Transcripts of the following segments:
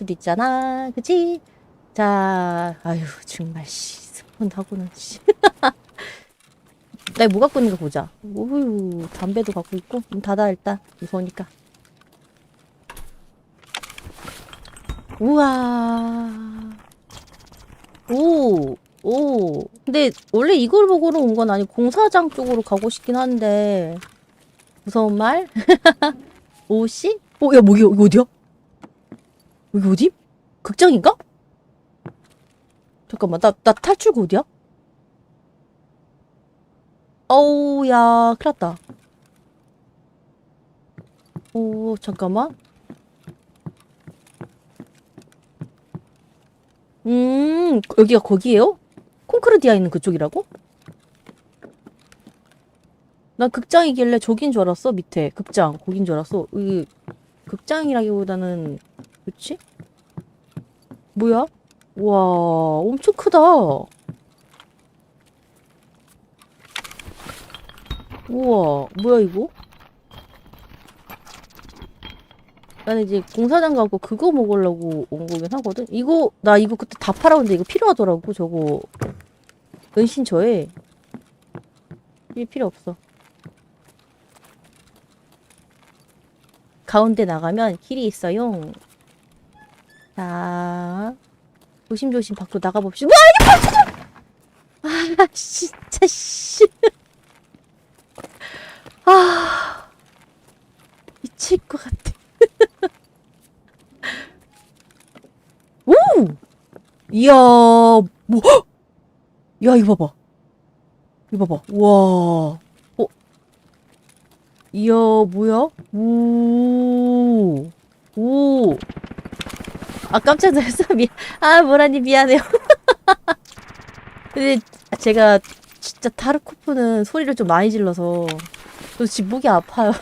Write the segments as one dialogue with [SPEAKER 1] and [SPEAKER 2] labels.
[SPEAKER 1] 수도 있잖아. 그치? 자, 아유, 정말, 씨. 스폰 하고는, 씨. 나 뭐 갖고 있는가 보자. 오유, 담배도 갖고 있고. 문 닫아, 일단. 무서우니까. 우와. 오, 오. 근데 원래 이걸 보고로 온건 아니고 공사장 쪽으로 가고 싶긴 한데. 무서운 말? 오씨? 어, 야, 뭐, 이거 이거 어디야? 여기 어디? 극장인가? 잠깐만, 나, 나 탈출구 어디야? 어우, 야, 큰일 났다. 오, 잠깐만. 음, 여기가 거기에요? 콘크르디아 있는 그쪽이라고? 난 극장이길래 저긴 줄 알았어, 밑에. 극장, 거긴 줄 알았어. 이 극장이라기보다는, 그치? 뭐야? 와, 엄청 크다. 우와, 뭐야, 이거? 나는 이제 공사장 가고 그거 먹으려고 온 거긴 하거든? 이거, 나 이거 그때 다 팔아봤는데 이거 필요하더라고, 저거. 은신처에. 이게 필요 없어. 가운데 나가면 길이 있어요. 자, 조심조심 밖으로 나가봅시다. 와, 이게 벌써 아, 진짜, 씨. 아, 미칠 것 같아. 오! 이야, 뭐, 헉! 야, 이거 봐봐. 이거 봐봐. 와. 어? 이야, 뭐야? 오. 오. 아, 깜짝 놀랐어. 미, 아, 모라니 미안해요. 근데 제가 진짜 타르코프는 소리를 좀 많이 질러서 저 지금 목이 아파요.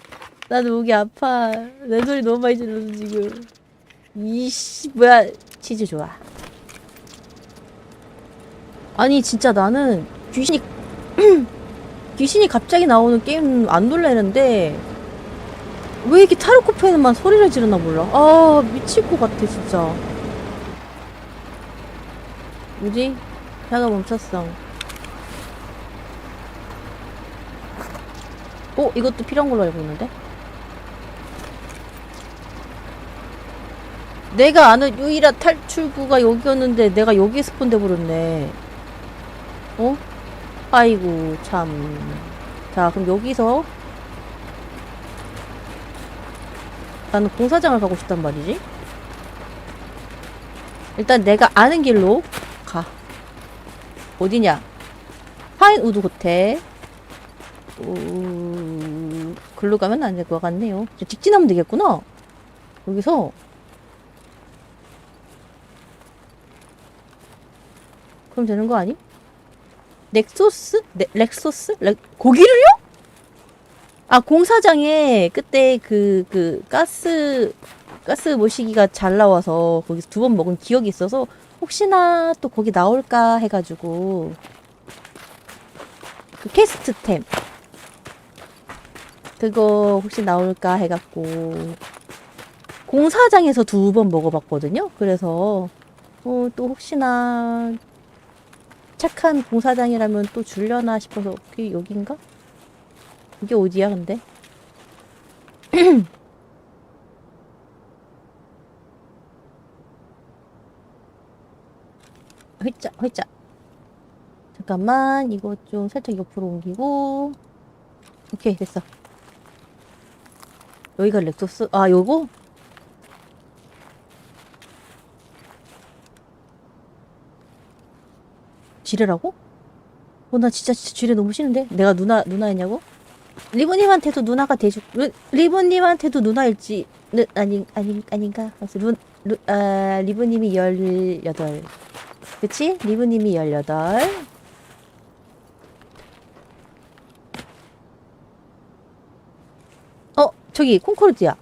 [SPEAKER 1] 나도 목이 아파. 내 소리 너무 많이 질러서 지금. 이씨, 뭐야. 치즈 좋아. 아니, 진짜 나는 귀신이, 귀신이 갑자기 나오는 게임 안 놀래는데, 왜 이렇게 타르코프에만 소리를 지르나 몰라. 아, 미칠 것 같아, 진짜. 뭐지? 차가 멈췄어. 어? 이것도 필요한 걸로 알고 있는데? 내가 아는 유일한 탈출구가 여기였는데 내가 여기에 스폰 돼 버렸네. 어? 아이고, 참. 자, 그럼 여기서 나는 공사장을 가고 싶단 말이지? 일단 내가 아는 길로 가. 어디냐? 파인우드 호텔. 오, 글로 가면 안 될 것 같네요. 저 직진하면 되겠구나. 여기서. 그럼 되는 거 아니? 넥소스? 네, 렉소스? 렉, 고기를요? 아, 공사장에 그때 그, 그, 가스, 가스 모시기가 잘 나와서 거기서 두 번 먹은 기억이 있어서 혹시나 또 거기 나올까 해가지고 그 캐스트템 그거 혹시 나올까 해갖고 공사장에서 두 번 먹어봤거든요. 그래서 어, 또 혹시나 착한 공사장이라면 또 줄려나 싶어서 그게 여긴가? 이게 어디야 근데? 휘짜 휘짜 잠깐만 이거 좀 살짝 옆으로 옮기고 오케이 됐어 여기가 렉소스 아 요거? 지뢰라고? 어나 진짜 진짜 지뢰 너무 싫은데 내가 누나 누나였냐고? 리본님한테도 누나가 돼줄 리- 리본님한테도 누나일지 르, 아니 아니 아닌가? 그래서 루, 루, 아, 리본님이 열여덟 그치? 리브님이 18. 어, 저기, 콩코르드야.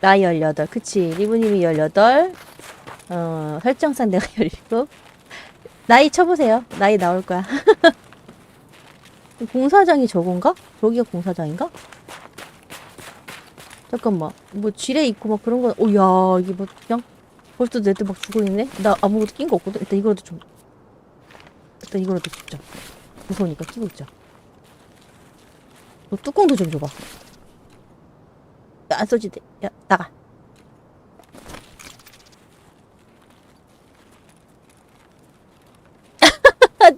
[SPEAKER 1] 나 18. 그치? 리브님이 18. 어, 설정상 내가 17. 나이 쳐보세요. 나이 나올 거야. 공사장이 저건가? 저기가 공사장인가? 잠깐만. 뭐 지뢰 있고 막 그런 거. 오야 이게 뭐 그냥 벌써 애들 막 죽어 있네. 나 아무것도 낀 거 없거든. 일단 이거라도 좀. 일단 이거라도 줍자. 무서우니까 끼고 있자. 너 뚜껑도 좀 줘봐. 야, 안 써지대. 야 나가.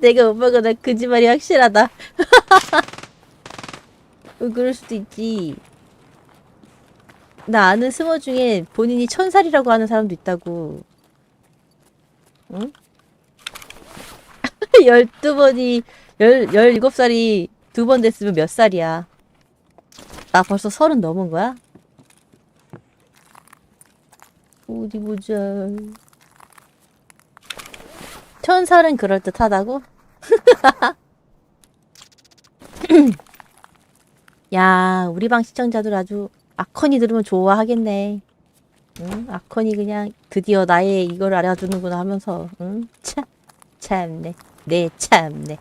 [SPEAKER 1] 내가 오빠가 나 거짓말이 확실하다. 어, 그럴 수도 있지. 나 아는 스모 중에 본인이 천살이라고 하는 사람도 있다고. 응? 12번이, 열, 17살이 두 번 됐으면 몇 살이야? 나 벌써 서른 넘은 거야? 어디 보자. 천살은 그럴듯하다고? 야, 우리 방 시청자들 아주 아컨이 들으면 좋아하겠네. 응? 아컨이 그냥 드디어 나의 이걸 알아주는구나 하면서, 응? 참, 참네. 네, 참네.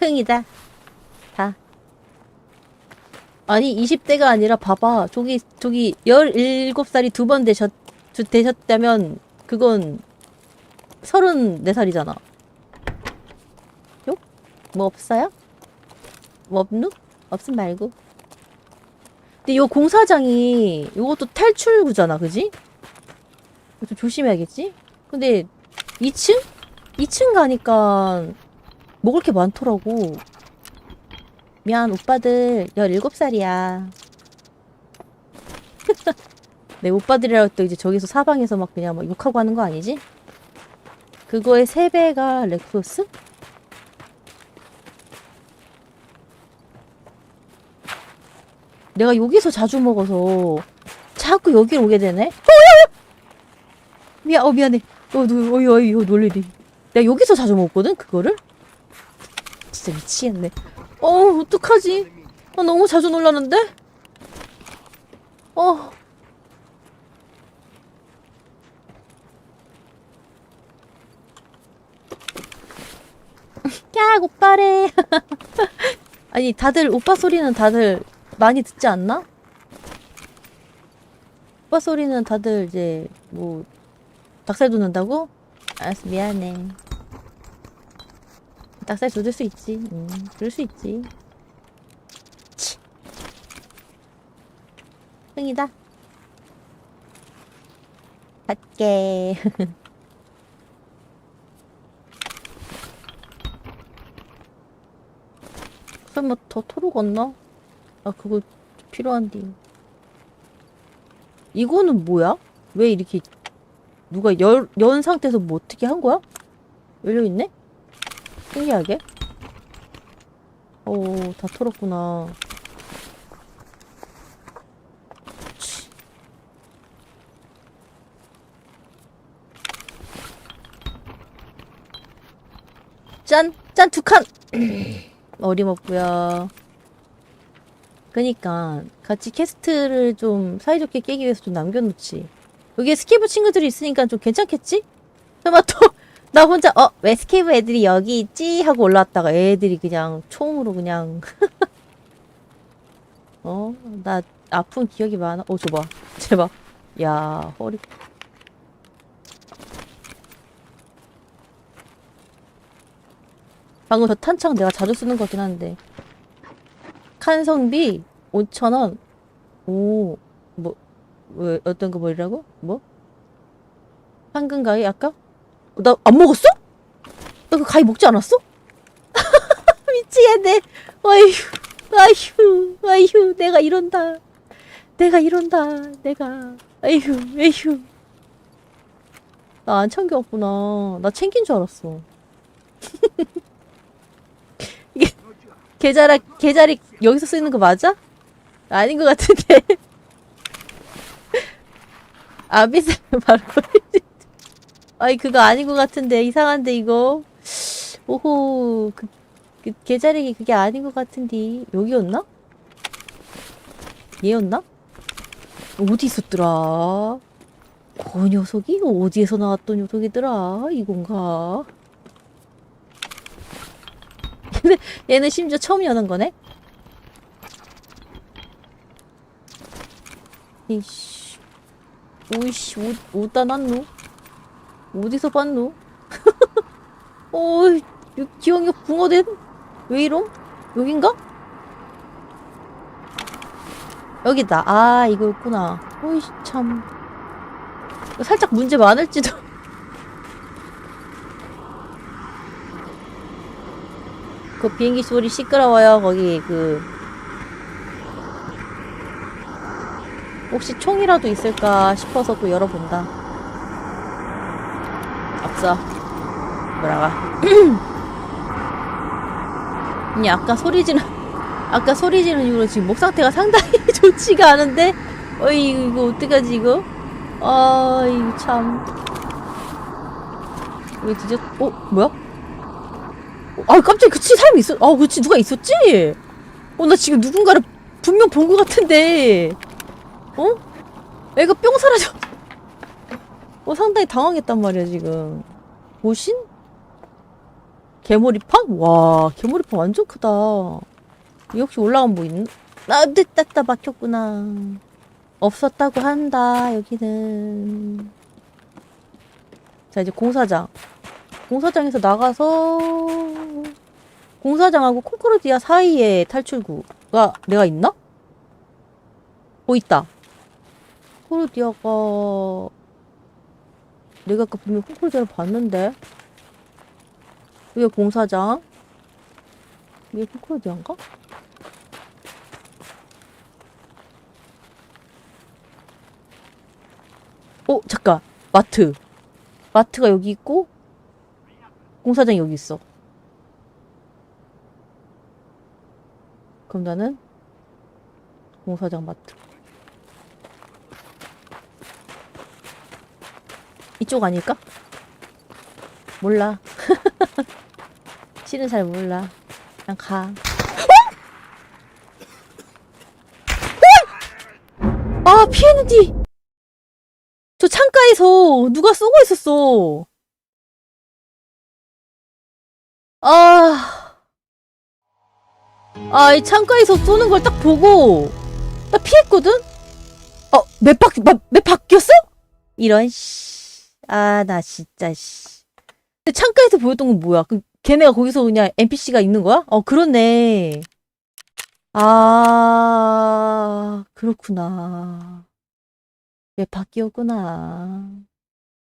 [SPEAKER 1] 흥이다. 다. 아니, 20대가 아니라 봐봐. 저기, 저기, 17살이 두 번 되셨, 주- 되셨다면, 그건 34살이잖아. 요? 뭐 없어요? 뭐 없누? 없음 말고. 근데 요 공사장이 요것도 탈출구잖아, 그지? 좀 조심해야겠지? 근데 2층? 2층 가니까 먹을 게 많더라고. 미안, 오빠들 17살이야. 내 오빠들이라고 또 이제 저기서 사방에서 막 그냥 막 욕하고 하는 거 아니지? 그거의 3배가 렉소스? 내가 여기서 자주 먹어서 자꾸 여기로 오게 되네? 어! 미안, 어, 미안해. 어, 너, 어이, 어이, 이거 놀래리. 내가 여기서 자주 먹었거든, 그거를? 진짜 미치겠네. 어, 어떡하지? 아, 너무 자주 놀랐는데? 어. 야, 오빠래. 아니, 다들, 오빠 소리는 다들 많이 듣지 않나? 오빠 소리는 다들 이제, 뭐, 닭살 돋는다고? 알았어, 미안해. 닭살 돋을 수 있지. 음, 그럴 수 있지. 치. 흥이다. 갈게. 설마 더 토로 걷나? 아, 그거 필요한데. 이거는 뭐야? 왜 이렇게 누가 열, 연 상태에서 뭐 어떻게 한 거야? 열려있네? 신기하게. 오, 다 털었구나. 치. 짠! 짠 두 칸! 어림없고요. 그니까 같이 캐스트를 좀 사이좋게 깨기 위해서 좀 남겨놓지. 여기에 스케이브 친구들이 있으니까 좀 괜찮겠지? 설마 또 나 혼자 어 왜 스케이브 애들이 여기 있지 하고 올라왔다가 애들이 그냥 총으로 그냥 어 나 아픈 기억이 많아. 어 줘봐 제발 야 허리 방금 저 탄창 내가 자주 쓰는 거긴 한데 칸성비 5,000원. 오, 뭐, 왜, 어떤 거 뭐라고? 뭐? 황금 가위 아까? 나 안 먹었어? 나 그 가위 먹지 않았어? 미치겠네. 아휴, 아휴, 아휴, 내가 이런다. 내가 이런다. 내가. 아휴, 아휴. 나 안 챙겨왔구나. 나 챙긴 줄 알았어. 계좌라 계좌리 여기서 쓰는 거 맞아? 아닌 것 같은데. 아비스 바로. 아이 그거 아닌 것 같은데 이상한데 이거. 오호 그, 그 계좌리 그게 아닌 것 같은데 여기였나? 얘였나? 어디 있었더라? 그 녀석이 어디에서 나왔던 녀석이더라? 이건가? 얘는, 얘는 심지어 처음 여는 거네? 이씨. 오이씨, 어, 어디다 놨노? 어디서 봤노? 이 기왕이 붕어된? 왜 이럼? 여긴가? 여기다. 아, 이거였구나. 어이, 참. 살짝 문제 많을지도. 그 비행기 소리 시끄러워요. 거기 그 혹시 총이라도 있을까 싶어서 또 열어본다. 없어. 뭐라가. 아니 아까 소리 지르 아까 소리 지르는 이후로 지금 목 상태가 상당히 좋지가 않은데 어이 이거 어떡하지 이거 아 이거 참 왜 뒤졌 어 뭐야 어, 아 깜짝이야. 그치 사람이 있어 아 그치 누가 있었지? 어 나 지금 누군가를 분명 본 것 같은데. 어? 애가 뿅 사라져. 어 상당히 당황했단 말이야 지금. 보신? 개머리판? 와 개머리판 완전 크다. 이 혹시 올라간 뭐 있나 아 됐다 막혔구나. 없었다고 한다 여기는. 자 이제 공사장 공사장에서 나가서 공사장하고 콩코르디아 사이에 탈출구가 내가 있나? 어 있다. 콩코르디아가 내가 아까 분명 콩코르디아를 봤는데. 여기 공사장? 이게 콩코르디아인가? 어 잠깐. 마트. 마트가 여기 있고 공사장이 여기 있어. 그럼 나는 공사장 마트 이쪽 아닐까? 몰라. 실은 잘 몰라. 그냥 가. 어? 아 피했는디 저 창가에서 누가 쏘고 있었어 아, 아, 이 창가에서 쏘는 걸 딱 보고, 나 피했거든? 어, 맵 바, 맵, 맵 바뀌었어? 이런, 씨. 아, 나 진짜, 씨. 근데 창가에서 보였던 건 뭐야? 그, 걔네가 거기서 그냥 NPC가 있는 거야? 어, 그렇네. 아, 그렇구나. 맵 바뀌었구나.